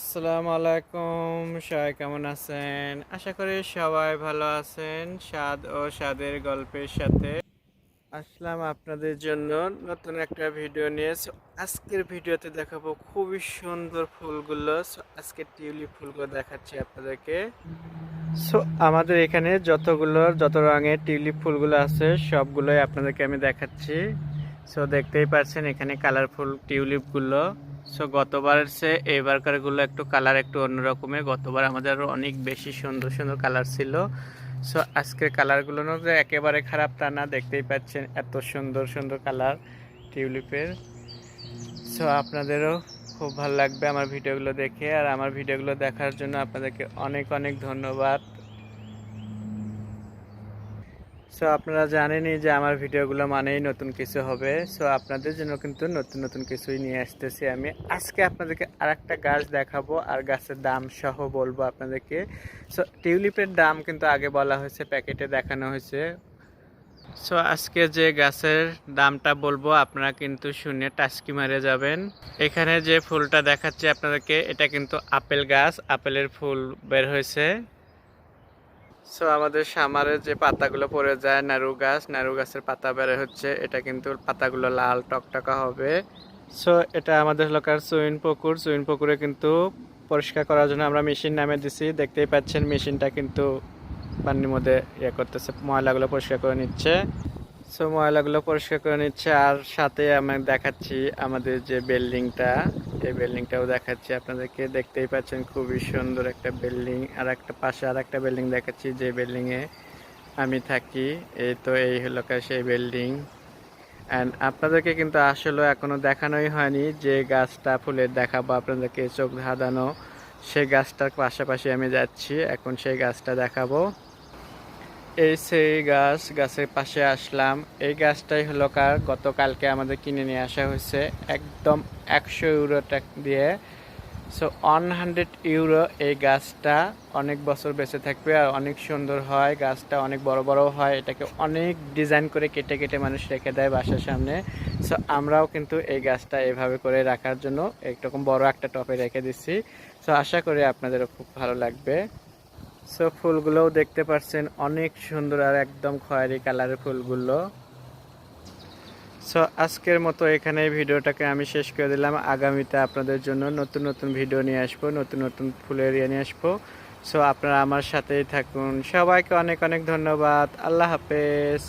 আসসালামু আলাইকুম, সবাই কেমন আছেন? আশা করি সবাই ভালো আছেন, স্বাদ ও স্বাদের গল্পের সাথে। আসলাম আপনাদের জন্য নতুন একটা ভিডিও নিয়ে। আজকের ভিডিওতে দেখাবো খুবই সুন্দর ফুলগুলো। আজকে টিউলিপ ফুলগুলো দেখাচ্ছি আপনাদেরকে। সো আমাদের এখানে যতগুলো, যত রঙের টিউলিপ ফুলগুলো আছে, সবগুলোই আপনাদেরকে আমি দেখাচ্ছি। সো দেখতেই পাচ্ছেন এখানে কালারফুল টিউলিপগুলো। সো গতবারের চেয়ে এবারকারগুলো একটু কালার একটু অন্যরকমের গতবার আমাদের আরও অনেক বেশি সুন্দর সুন্দর কালার ছিল। সো আজকের কালারগুলো যে একেবারে খারাপ তা না, দেখতেই পাচ্ছেন এত সুন্দর সুন্দর কালার টিউলিপের। সো আপনাদেরও খুব ভালো লাগবে আমার ভিডিওগুলো দেখে। আর আমার ভিডিওগুলো দেখার জন্য আপনাদেরকে অনেক অনেক ধন্যবাদ। সো আপনারা জানেনই যে আমার ভিডিওগুলো মানেই নতুন কিছু হবে। সো আপনাদের জন্য কিন্তু নতুন নতুন কিছুই নিয়ে আসতেছি আমি। আজকে আপনাদেরকে আরেকটা গাছ দেখাবো আর গাছের দাম সহ বলব আপনাদেরকে। সো টিউলিপের দাম কিন্তু আগে বলা হয়েছে, প্যাকেটে দেখানো হয়েছে। সো আজকে যে গাছের দামটা বলব, আপনারা কিন্তু শুনে টাস্কি মারে যাবেন। এখানে যে ফুলটা দেখাচ্ছি আপনাদেরকে, এটা কিন্তু আপেল গাছ, আপেলের ফুল বের হয়েছে। সো আমাদের সামারে যে পাতাগুলো পড়ে যায়, নারু গাছ, নারু গাছের পাতা বের হচ্ছে, এটা কিন্তু পাতাগুলো লাল টকটকা হবে। সো এটা আমাদের লোকার সুইন পুকুর। সুইন পুকুরে কিন্তু পরিষ্কার করার জন্য আমরা মেশিন নামে দিছি। দেখতেই পাচ্ছেন, মেশিনটা কিন্তু পানির মধ্যে ইয়ে করতেছে, ময়লাগুলো পরিষ্কার করে নিচ্ছে। সো ময়লাগুলো পরিষ্কার করে নিচ্ছে, আর সাথে আমি দেখাচ্ছি আমাদের যে বিল্ডিংটা। এই বিল্ডিংটাও দেখাচ্ছি। আপনাদেরকে দেখতেই পাচ্ছেন খুবই সুন্দর একটা বিল্ডিং। আর একটা পাশে আর একটা বিল্ডিং দেখাচ্ছি যে বিল্ডিং এ আমি থাকি। এই তো এই হলো সেই বিল্ডিং। অ্যান্ড আপনাদেরকে কিন্তু আসলে এখনও দেখানোই হয়নি যে গাছটা ফুলের দেখাবো, আপনাদেরকে চোখ ধাঁধানো। সেই গাছটার পাশাপাশি আমি যাচ্ছি, এখন সেই গাছটা দেখাবো। এই সেই গাছ, গাছের পাশে আসলাম। এই গাছটাই হলো কার? গতকালকে আমাদের কিনে নিয়ে আসা হয়েছে একদম একশো ইউরো দিয়ে। সো ওয়ান হান্ড্রেড ইউরো এই গাছটা অনেক বছর বেঁচে থাকবে আর অনেক সুন্দর হয়। গাছটা অনেক বড় বড় হয়। এটাকে অনেক ডিজাইন করে কেটে কেটে মানুষ রেখে দেয় বাসার সামনে। সো আমরাও কিন্তু এই গাছটা এভাবে করে রাখার জন্য একরকম বড় একটা টপে রেখে দিচ্ছি। সো আশা করি আপনাদেরও খুব ভালো লাগবে। সো ফুলগুলোও দেখতে পাচ্ছেন অনেক সুন্দর আর একদম খয়েরি কালারের ফুলগুলো। সো আজকের মতো এখানে ভিডিওটাকে আমি শেষ করে দিলাম। আগামীতে আপনাদের জন্য নতুন নতুন ভিডিও নিয়ে আসব, নতুন নতুন ফুলের ইয়ে নিয়ে আসব। সো আপনারা আমার সাথেই থাকুন। সবাইকে অনেক অনেক ধন্যবাদ। আল্লাহ হাফেজ।